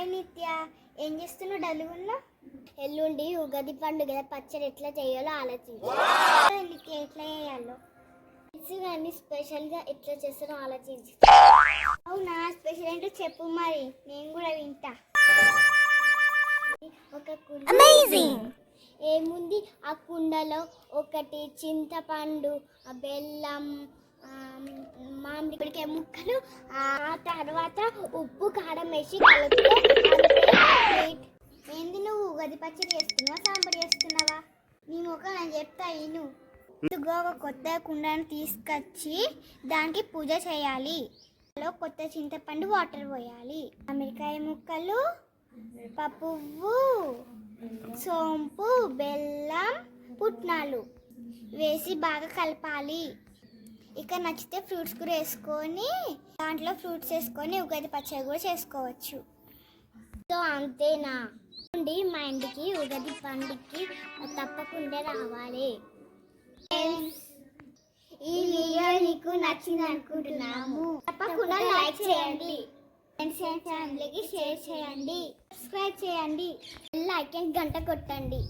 Hi నిత్య. ఏం చేస్తున్నావు డల్లుగున్నా? ఎల్లుండి ఉగాది పండుగ. పచ్చడి ఎట్లా చేయాలో ఆలోచించు. నిత్య ఎట్లా చేయాలో? కానీ స్పెషల్గా ఎట్లా చేస్తారో ఆలోచించు. అవునా? స్పెషల్ ఏంటో చెప్పు మరి. నేను కూడా వింటా. ఒక అమేజింగ్ ఏముంది? ఆ కుండలో ఒకటి చింతపండు ఆ బెల్లం మామిడికాయ ముక్కలు ఆ తర్వాత ఉప్పు కారం వేసి కలుపుకో. ఏంది నువ్వు ఉగాది పచ్చడి చేస్తున్నావా సాంబార్ చేస్తున్నావా? నీ ముఖం నేను చెప్తా ఇను ముందుగా ఒక కొత్త కుండను తీసుకొచ్చి దానికి పూజ చేయాలి. అందులో కొత్త చింతపండు వాటర్ పోయాలి. మామిడికాయ ముక్కలు పప్పువ్వు సోంపు బెల్లం పుట్నాలు వేసి బాగా కలపాలి. ఇక నచ్చితే ఫ్రూట్స్ కూడా వేసుకొని దాంట్లో ఫ్రూట్స్ వేసుకొని ఉగాది పచ్చడి కూడా చేసుకోవచ్చు. సో అంతేనా? నుండి మా ఇంటికి ఉగాది పండుగకి తప్పకుండా రావాలి. ఈ వీడియో నీకు నచ్చింది అనుకుంటున్నాము. తప్పకుండా లైక్ చేయండి. ఫ్రెండ్స్ అండ్ ఫ్యామిలీకి షేర్ చేయండి. సబ్స్క్రైబ్ చేయండి. లైక్ అండ్ గంట కొట్టండి.